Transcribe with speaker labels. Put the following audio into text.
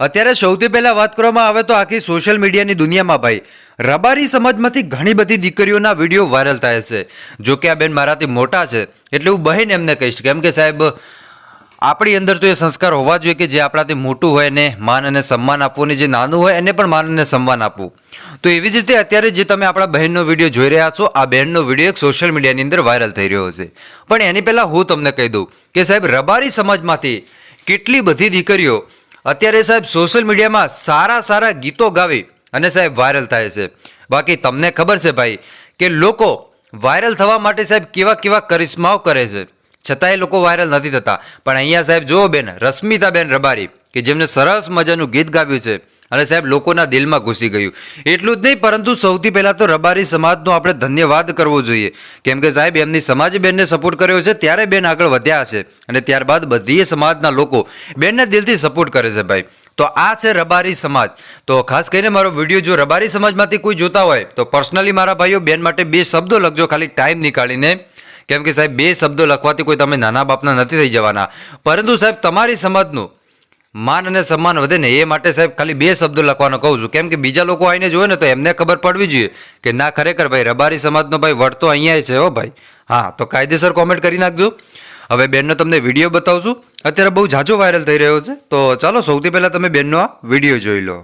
Speaker 1: અત્યારે સૌથી પહેલાં વાત કરવામાં આવે તો આખી સોશિયલ મીડિયાની દુનિયામાં ભાઈ, રબારી સમાજમાંથી ઘણી બધી દીકરીઓના વીડિયો વાયરલ થાય છે. જો કે આ બેન મારાથી મોટા છે, એટલે હું બહેન એમને કહીશ કેમ કે સાહેબ, આપણી અંદર તો એ સંસ્કાર હોવા જોઈએ કે જે આપણાથી મોટું હોય એને માન અને સન્માન આપવું અને જે નાનું હોય એને પણ માન અને સન્માન આપવું. તો એવી જ રીતે અત્યારે જે તમે આપણા બહેનનો વીડિયો જોઈ રહ્યા છો, આ બહેનનો વીડિયો એક સોશિયલ મીડિયાની અંદર વાયરલ થઈ રહ્યો છે. પણ એની પહેલાં હું તમને કહી દઉં કે સાહેબ, રબારી સમાજમાંથી કેટલી બધી દીકરીઓ અત્યારે સાહેબ સોશિયલ મીડિયામાં સારા સારા ગીતો ગાવી અને સાહેબ વાયરલ થાય છે. બાકી તમને ખબર છે ભાઈ કે લોકો વાયરલ થવા માટે સાહેબ કેવા કેવા કરિશ્માઓ કરે છે. છતાં એ લોકો વાયરલ નથી થતા. પણ અહીંયા સાહેબ જુઓ બેન, રશ્મિતાબેન રબારી, કે જેમને સરસ મજાનું ગીત ગાવ્યું છે. અને સાહેબ, લોકોના દિલમાં ઘૂસી ગયું. એટલું જ નહીં, પરંતુ સૌથી પહેલાં તો રબારી સમાજનો આપણે ધન્યવાદ કરવો જોઈએ. કેમ કે સાહેબ, એમની સમાજ બેનને સપોર્ટ કર્યો છે, ત્યારે બેન આગળ વધ્યા છે. અને ત્યારબાદ બધીએ સમાજના લોકો બેનને દિલથી સપોર્ટ કરે છે ભાઈ. તો આ છે રબારી સમાજ. તો ખાસ કરીને મારો વીડિયો જો રબારી સમાજમાંથી કોઈ જોતા હોય, તો પર્સનલી મારા ભાઈઓ બેન માટે બે શબ્દો લખજો, ખાલી ટાઈમ નીકાળીને. કેમ કે સાહેબ, બે શબ્દો લખવાથી કોઈ તમે નાના બાપના નથી થઈ જવાના. પરંતુ સાહેબ, તમારી સમાજનું માન અને સન્માન વધે ને એ માટે સાહેબ ખાલી બે શબ્દો લખવાનો કહું છું. કેમ કે બીજા લોકો આવીને જોવે ને તો એમને ખબર પડવી જોઈએ કે ના, ખરેખર ભાઈ, રબારી સમાજનો ભાઈ વળતો અહીંયા છે હો ભાઈ. હા, તો કાયદેસર કોમેન્ટ કરી નાખજો. હવે બેનનો તમને વીડિયો બતાવું છું અત્યારે બહુ ઝાઝો વાયરલ થઈ રહ્યો છે. તો ચાલો સૌથી પહેલાં તમે બેનનો આ વીડિયો જોઈ લો.